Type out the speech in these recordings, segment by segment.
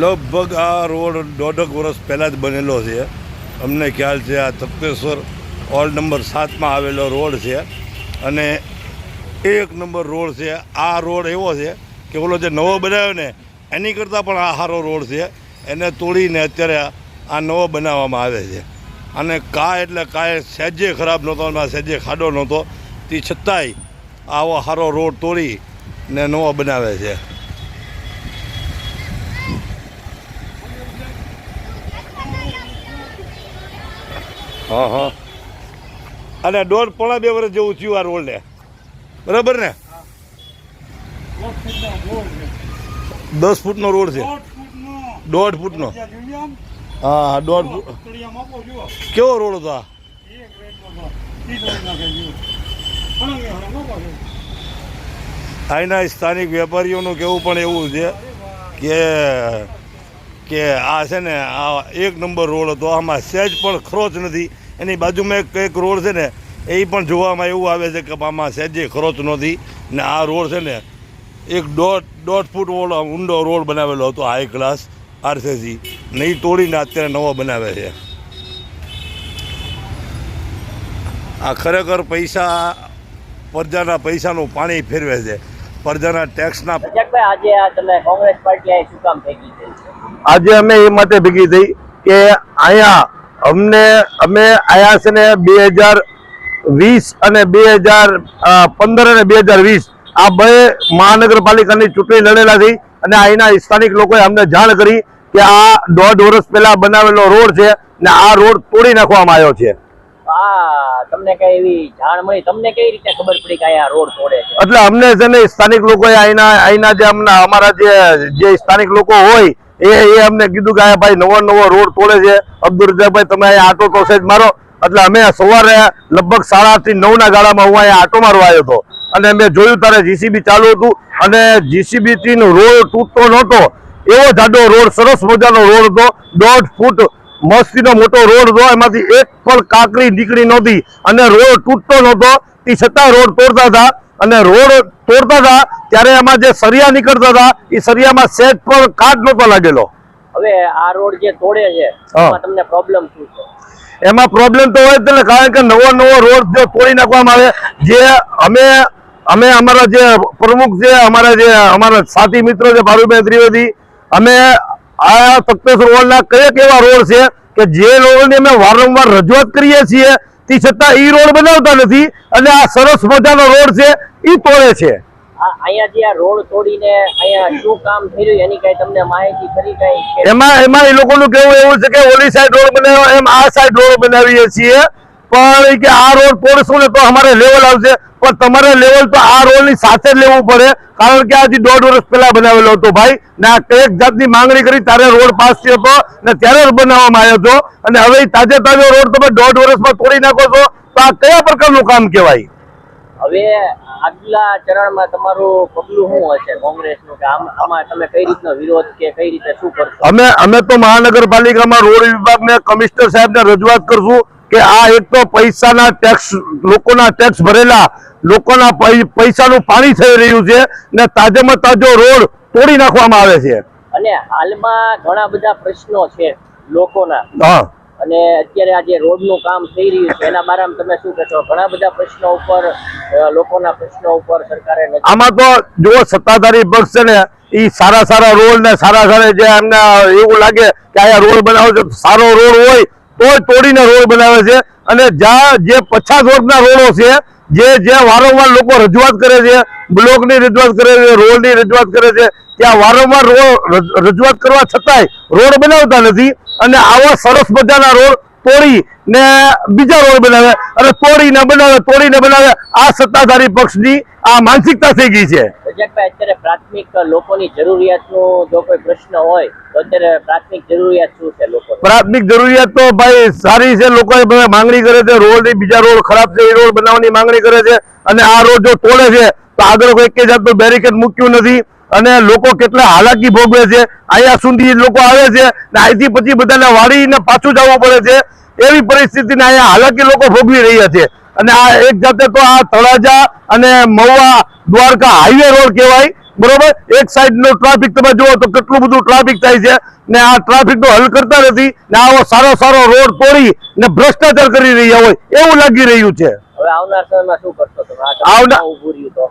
લગભગ આ રોડ દોઢક વર્ષ પહેલાં જ બનેલો છે. અમને ખ્યાલ છે આ તપ્તેશ્વર વોર્ડ નંબર સાતમાં આવેલો રોડ છે અને એક નંબર રોડ છે. આ રોડ એવો છે કે ઓલો જે નવો બનાવ્યો ને, એની કરતાં પણ આ સારો રોડ છે. એને તોડીને અત્યારે આ નવો બનાવવામાં આવે છે. અને કા એટલે કાંઈ સહેજે ખરાબ નહોતો અને સહેજે ખાડો નહોતો. તે છતાંય આવો સારો રોડ તોડી ને નવો બનાવે છે. હા હા. અને દોઢ પોણા બે વર્ષ જેવું થયું આ રોડને. બરાબર ને? દસ ફૂટનો રોડ છે. દોઢ ફૂટનો. હા હા, દોઢ ફૂટ. કેવો રોડ હતો આ? અહીંના સ્થાનિક વેપારીઓનું કેવું પણ એવું છે કે કે આ છે ને, આ એક નંબર રોડ હતો. આમાં સહેજ પણ ખરોચ નથી. એની બાજુમાં એક એક રોડ છે ને, એ પણ જોવામાં એવું આવે છે કે આમાં સહેજે ખરોચ નથી. ને આ રોડ છે ને, એક દોઢ દોઢ ફૂટ ઊંડો રોડ બનાવેલો હતો હાઈ ક્લાસ આરસીસી ને એ તોડીને અત્યારે નવો બનાવે છે. આ ખરેખર પૈસા, પ્રજાના પૈસાનું પાણી ફેરવે છે. પ્રજાના ટેક્સના આજે તમે કોંગ્રેસ પાર્ટી શું કામ થઈ આજે અમે એ માટે ભેગી થઈ કે અહીંયા અમને અમે આયા છે ને બે હજાર વીસ અને બે હજાર પંદર અને બે હજાર વીસ આ બે મહાનગરપાલિકાની ચૂંટણી લડેલા હતી અને અહીંના સ્થાનિક લોકોએ અમને જાણ કરી કે આ દોઢ વર્ષ પહેલા બનાવેલો રોડ છે ને આ રોડ તોડી નાખવામાં આવ્યો છે. તમને કઈ એવી જાણ મળી? તમને કઈ રીતે ખબર પડી કે અહીંયા રોડ તોડે છે? એટલે અમને છે ને સ્થાનિક લોકોએ અહીંના અહીંના જે અમના અમારા જે જે સ્થાનિક લોકો હોય એ એ અમને કીધું કે આ ભાઈ નવો નવો રોડ તોડે છે. અબ્દુલ રજાકભાઈ તમે અહીંયા આટો તો છે મારો. એટલે અમે સવારે લગભગ સાડા આઠથી નવ ના ગાળામાં હું અહીંયા આટો મારવા આવ્યો હતો. અને મેં જોયું ત્યારે જીસીબી ચાલુ હતું અને જીસીબી થી રોડ તૂટતો નહોતો. એવો જાડો રોડ, સરસ મજાનો રોડ હતો. દોઢ ફૂટ મસ્તીનો મોટો રોડ હતો. એમાંથી એક પણ કાંકરી નીકળી નહોતી. અને રોડ તૂટતો નહોતો. તે છતાં રોડ તોડતા હતા. અને રોડ તોડતા હતા ત્યારે એમાં જે સરિયા નીકળતા હતા એ સરિયામાં સેટ પર કાટ નહોતો લાગેલો. હવે આ રોડ જે તોડે છે એમાં તમને પ્રોબ્લેમ શું છે? એમાં પ્રોબ્લેમ તો હોય જ કારણ કે નવો નવો રોડ જો તોડી નાખવામાં આવે જે અમે અમે અમારા જે પ્રમુખ છે અમારા જે અમારા સાથી મિત્રો છે ભારુભાઈ ત્રિવેદી અમે આ તખ્તેશ્વર રોડના કયા એવા રોડ છે કે જે રોડની અમે વારંવાર રજૂઆત કરીએ છીએ તે છતાં ઈ રોડ બનાવતા નથી અને આ સરસ મજાનો રોડ છે ઈ તોડે છે. આ અહીંયા આ રોડ તોડીને અહીંયા શું કામ થઈ રહ્યું એની કઈ તમને માહિતી ખરી કઈ એમાં એમાં એ લોકોનું કેવું એવું છે કે ઓલી સાઈડ રોડ બનાવ્યો એમ આ સાઈડ રોડ બનાવીએ છીએ. પણ કે આ રોડ તોડશું ને તો અમારે લેવલ આવશે. પણ તમારે લેવલ તો આ રોડની સાથે જ લેવું પડે. કારણ કે આજે દોઢ વર્ષ પહેલા બનાવેલો હતો ભાઈ. ને આ કંઈક જાતની માંગણી કરી ત્યારે રોડ પાસ થયો હતો ને ત્યારે બનાવવામાં આવ્યો હતો. અને હવે તાજે તાજો રોડ તમે દોઢ વર્ષમાં તોડી નાખો છો તો આ કયા પ્રકારનું કામ કહેવાય? હવે આગલા ચરણમાં તમારું પગલું શું હશે કોંગ્રેસનું? કે આમાં તમે કઈ રીતનો વિરોધ કે કઈ રીતે શું કરશો? અમે અમે તો મહાનગરપાલિકામાં રોડ વિભાગને કમિશનર સાહેબને રજૂઆત કરશું. કે આ એક તો પૈસાના ટેક્સ લોકોના ટેક્સ ભરેલા લોકોના પૈસાનું પાણી થઈ રહ્યું છે ને તાજેમાં તાજો રોડ તોડી નાખવામાં આવે છે. અને હાલમાં ઘણા બધા પ્રશ્નો છે લોકોના. હા. અને અત્યારે આ જે રોડનું કામ થઈ રહ્યું છે એના બારામાં તમે શું કહેશો? ઘણા બધા પ્રશ્નો ઉપર લોકોના પ્રશ્નો ઉપર સરકારે આમાં તો જો સત્તાધારી પક્ષ છે ને એ સારા સારા રોડ ને સારા સારા જે એમને એવું લાગે કે આ રોડ બનાવો સારો રોડ હોય તો તોડીને રોડ બનાવે છે અને જ્યાં જે પછાત વર્ગના રોડો છે, જે જે વારંવાર લોકો રજૂઆત કરે છે, બ્લોકની રજૂઆત કરે છે, રોડની રજૂઆત કરે છે, ત્યાં વારંવાર રજૂઆત કરવા છતાંય રોડ બનાવતા નથી અને આવા સરસ મજાના રોડ તોડી ને બીજા રોડ બનાવે અને તોડીને બનાવે તોડીને બનાવે આ સત્તાધારી પક્ષની આ માનસિકતા થઈ ગઈ છે. અત્યારે પ્રાથમિક લોકોની જરૂરિયાતનું જો કોઈ પ્રશ્ન હોય તો અત્યારે પ્રાથમિક જરૂરિયાત શું છે લોકો પ્રાથમિક જરૂરિયાત તો ભાઈ સારી છે લોકો માંગણી કરે છે રોડ બીજા રોડ ખરાબ છે એ રોડ બનાવવાની માંગણી કરે છે અને આ રોડ જો તોડે છે તો આગળ કોઈ કે જાતનું બેરિકેડ મૂક્યું નથી અને લોકો કેટલા હાલાકી ભોગવે છે અહીંયા સુધી લોકો આવે છે ને અહીંથી પછી બધાને વાળીને પાછું જવું પડે છે એવી પરિસ્થિતિને અહીંયા હાલાકી લોકો ભોગવી રહ્યા છે. અને આ એક જાતે તો આ તળાજા અને મહુવા દ્વારકા હાઈવે રોડ કહેવાય બરોબર? એક સાઈડ નો ટ્રાફિક તમે જુઓ તો કેટલું બધું ટ્રાફિક થાય છે ને આ ટ્રાફિક નો હલ કરતા નથી ને આવો સારો સારો રોડ તોડી ને ભ્રષ્ટાચાર કરી રહ્યા હોય એવું લાગી રહ્યું છે.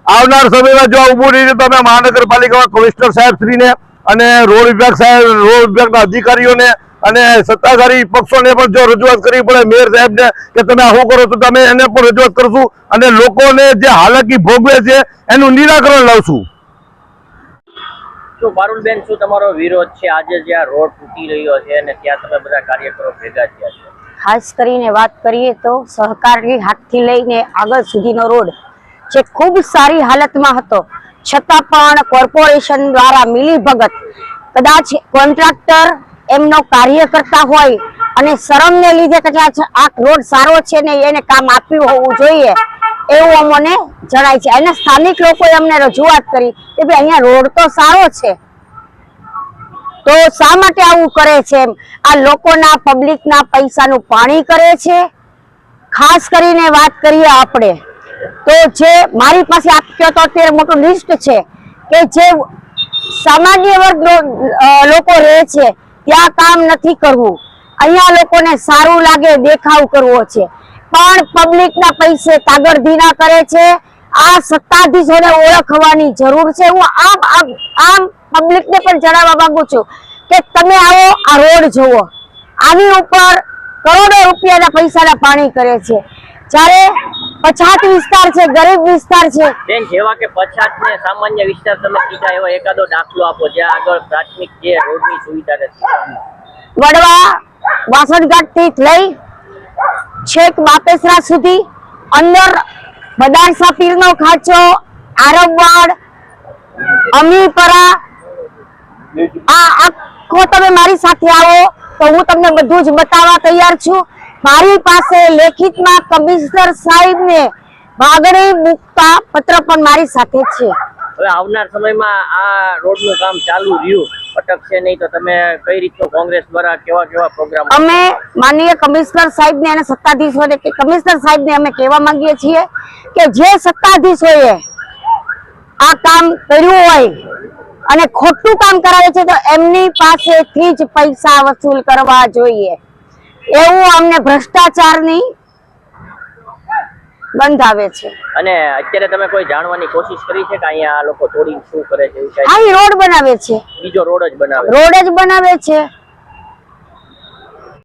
આવનાર સમયમાં રહ્યું જો ઉભું રહીને તો અમે મહાનગરપાલિકામાં કમિશનર સાહેબ શ્રીને અને રોડ વિભાગ સાહેબ રોડ વિભાગના અધિકારીઓને અને સત્તાધારી પક્ષોને પણ જો રજૂઆત કરવી પડે મેયર સાહેબને કે તમે આવું કરો તો તમે એને પણ રજૂઆત કરશું અને લોકોને જે હાલાકી ભોગવે છે એનું નિરાકરણ લાવશું. શું પારુલબેન શું તમારો વિરોધ છે? આજે જે આ રોડ તૂટી રહ્યો છે અને ત્યાં તમે બધા કાર્યકરો ભેગા થયા છે. ખાસ કરીને વાત કરીએ તો સહકારની હાથથી લઈને આગળ સુધીનો રોડ જે ખૂબ સારી હાલતમાં હતો છતાં પણ કોર્પોરેશન દ્વારા મિલીભગત કદાચ કોન્ટ્રાક્ટર એમનો કાર્ય કરતા હોય અને શરમને લીધે કદાચ આ રોડ સારો છે ને એને કામ આપ્યું હોવું જોઈએ, એવું અમને જણાય છે. અને સ્થાનિક લોકોએ અમને રજૂઆત કરી કે ભાઈ, અહીંયા રોડ તો સારો છે. તો શા માટે આવું કરે છે એમ? આ લોકોના, પબ્લિકના પૈસાનું પાણી કરે છે? ખાસ કરીને વાત કરીએ આપણે. તો જે મારી પાસે આપ્યો તો અત્યારે મોટું લિસ્ટ છે કે જે સામાન્ય વર્ગ લોકો રહે છે ત્યાં કામ નથી કરવું. અહીંયા લોકોને સારું લાગે દેખાવ કરવો છે. પણ પબ્લિકના પૈસે કાગળધીના કરે છે. આ સત્તાધીશોને ઓળખવાની જરૂર છે. હું આમ આમ આમ પબ્લિકને પણ જણાવવા માંગુ છું કે તમે આવો, આ રોડ જુઓ. આની ઉપર કરોડો રૂપિયાના પૈસાના પાણી કરે છે. જ્યારે પછાત વિસ્તાર છે ગરીબ વિસ્તાર છે. બેન જેવા કે પછાત ને સામાન્ય વિસ્તાર તમે કીધા એવો એકાદો દાખલો આપો જ્યાં આગળ પ્રાથમિક જે રોડની સુવિધા નથી. વડવા વાસણઘાટથી લઈ છેક બાપેસરા સુધી અંદર બદારસા પીરનો ખાંચો આરબવાડ અમીપરા આ આખો તમે મારી સાથે આવો તો હું તમને બધું જ બતાવવા તૈયાર છું. મારી પાસે લેખિતમાં કમિશનર સાહેબને માગણી મુકતા પત્ર પણ મારી સાથે છે. હવે આવનાર સમયમાં આ રોડનું કામ ચાલુ રહ્યું. અટકશે નહીં તો તમે કઈ રીતનો કોંગ્રેસ દ્વારા કેવા કેવા પ્રોગ્રામ અમે માનનીય કમિશનર સાહેબને અને સત્તાધીશોને કે કમિશનર સાહેબને અમે કહેવા માંગીએ છીએ કે જે સત્તાધીશોએ આ કામ કર્યું હોય અને ખોટું કામ કરાવે છે તો એમની પાસેથી જ પૈસા વસૂલ કરવા જોઈએ. એવું અમને ભ્રષ્ટાચારની બંધાવે છે. અને અત્યારે તમે કોઈ જાણવાની કોશિશ કરી છે કે અહીંયા આ લોકો તોડી શું કરે છે આ રોડ બનાવે છે. બીજો રોડ જ બનાવે રોડ જ બનાવે છે.